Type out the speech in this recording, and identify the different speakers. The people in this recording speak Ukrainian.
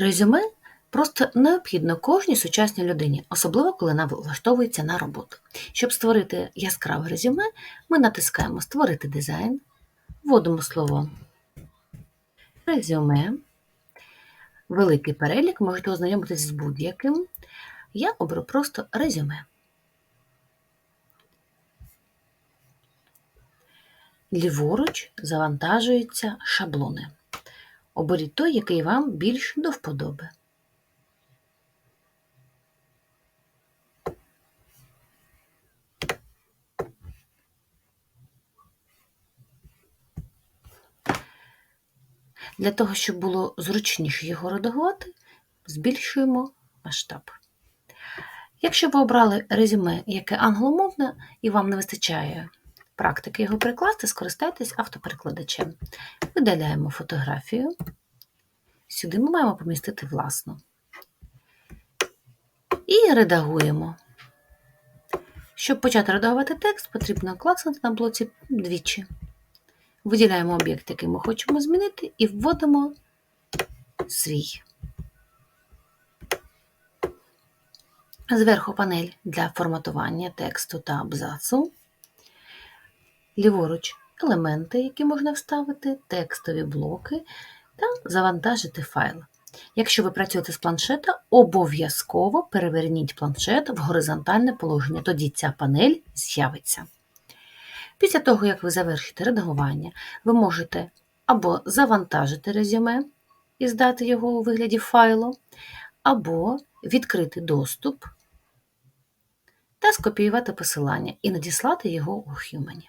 Speaker 1: Резюме просто необхідно кожній сучасній людині, особливо коли вона влаштовується на роботу. Щоб створити яскраве резюме, ми натискаємо Створити дизайн, вводимо слово резюме. Великий перелік, можете ознайомитись з будь-яким. Я оберу просто резюме. Ліворуч завантажуються шаблони. Оберіть той, який вам більш до вподоби. Для того, щоб було зручніше його редагувати, збільшуємо масштаб. Якщо ви обрали резюме, яке англомовне, і вам не вистачає практики його прикласти, скористайтесь автоперекладачем. Видаляємо фотографію. Сюди ми маємо помістити власну. І редагуємо. Щоб почати редагувати текст, потрібно клацнути на блоці двічі. Виділяємо об'єкт, який ми хочемо змінити, і вводимо свій. Зверху панель для форматування тексту та абзацу. Ліворуч елементи, які можна вставити, текстові блоки та завантажити файл. Якщо ви працюєте з планшета, обов'язково переверніть планшет в горизонтальне положення, тоді ця панель з'явиться. Після того, як ви завершите редагування, ви можете або завантажити резюме і здати його у вигляді файлу, або відкрити доступ та скопіювати посилання і надіслати його у Humany.